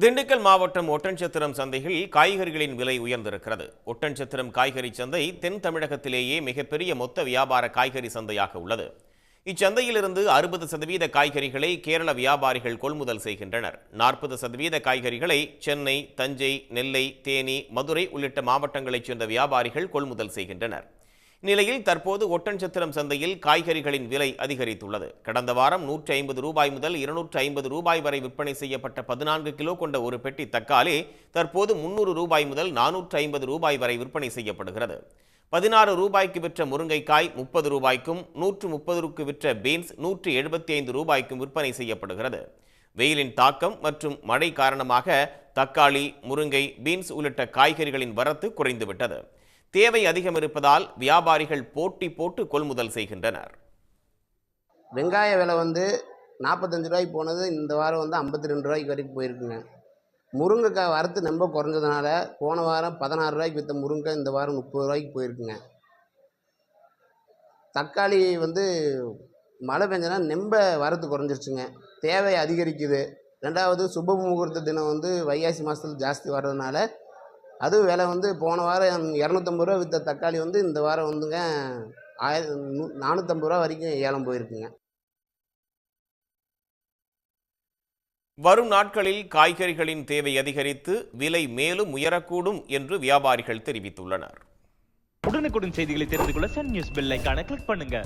திண்டுக்கல் மாவட்டம் ஒட்டன்சத்திரம் சந்தையில் காய்கறிகளின் விலை உயர்ந்திருக்கிறது. ஒட்டன்சத்திரம் காய்கறி சந்தை தென் தமிழகத்திலேயே மிகப்பெரிய மொத்த வியாபார காய்கறி சந்தையாக உள்ளது. இச்சந்தையிலிருந்து அறுபது சதவீத காய்கறிகளை கேரள வியாபாரிகள் கொள்முதல் செய்கின்றனர். நாற்பது சதவீத காய்கறிகளை சென்னை தஞ்சை நெல்லை தேனி மதுரை உள்ளிட்ட மாவட்டங்களைச் சேர்ந்த வியாபாரிகள் கொள்முதல் செய்கின்றனர். இந்நிலையில் தற்போது ஒட்டன்சத்திரம் சந்தையில் காய்கறிகளின் விலை அதிகரித்துள்ளது. கடந்த வாரம் நூற்றி ஐம்பது ரூபாய் முதல் இருநூற்று ஐம்பது ரூபாய் வரை விற்பனை செய்யப்பட்ட பதினான்கு கிலோ கொண்ட ஒரு பெட்டி தக்காளி தற்போது முன்னூறு ரூபாய் முதல் நானூற்று ஐம்பது ரூபாய் வரை விற்பனை செய்யப்படுகிறது. பதினாறு ரூபாய்க்கு விற்ற முருங்கைக்காய் முப்பது ரூபாய்க்கும் நூற்று முப்பதுக்கு விற்ற பீன்ஸ் நூற்று எழுபத்தி ஐந்து ரூபாய்க்கும் விற்பனை செய்யப்படுகிறது. வெயிலின் தாக்கம் மற்றும் மழை காரணமாக தக்காளி முருங்கை பீன்ஸ் உள்ளிட்ட காய்கறிகளின் வரத்து குறைந்துவிட்டது. தேவை அதிகம் இருப்பதால் வியாபாரிகள் போட்டி போட்டு கொள்முதல் செய்கின்றனர். வெங்காய விலை வந்து நாற்பத்தஞ்சு ரூபாய்க்கு போனது இந்த வாரம் வந்து ஐம்பத்தி ரெண்டு ரூபாய்க்கு வரைக்கும் போயிருக்குங்க. முருங்கைக்காய் வரத்து ரொம்ப குறைஞ்சதுனால போன வாரம் பதினாறு ரூபாய்க்கு விற்ற முருங்கை இந்த வாரம் முப்பது ரூபாய்க்கு போயிருக்குங்க. தக்காளி வந்து மழை பெஞ்சனா நெம்ப வரத்து குறைஞ்சிருச்சுங்க. தேவை அதிகரிக்குது. ரெண்டாவது சுப முகூர்த்த தினம் வந்து வைகாசி மாதத்தில் ஜாஸ்தி வர்றதுனால அதுவும் விலை வந்து போன வாரம் இரநூத்தம்பது ரூபா விற்ற தக்காளி வந்து இந்த வாரம் வந்துங்க ஆயிர நூ- நானூற்றம்பது ரூபா வரைக்கும் ஏலம் போயிருக்குங்க. வரும் நாட்களில் காய்கறிகளின் தேவை அதிகரித்து விலை மேலும் உயரக்கூடும் என்று வியாபாரிகள் தெரிவித்துள்ளனர். உடனுக்குடன் செய்திகளை தெரிந்து கொள்ள சன் நியூஸ் பெல் ஐகானை கிளிக் பண்ணுங்க.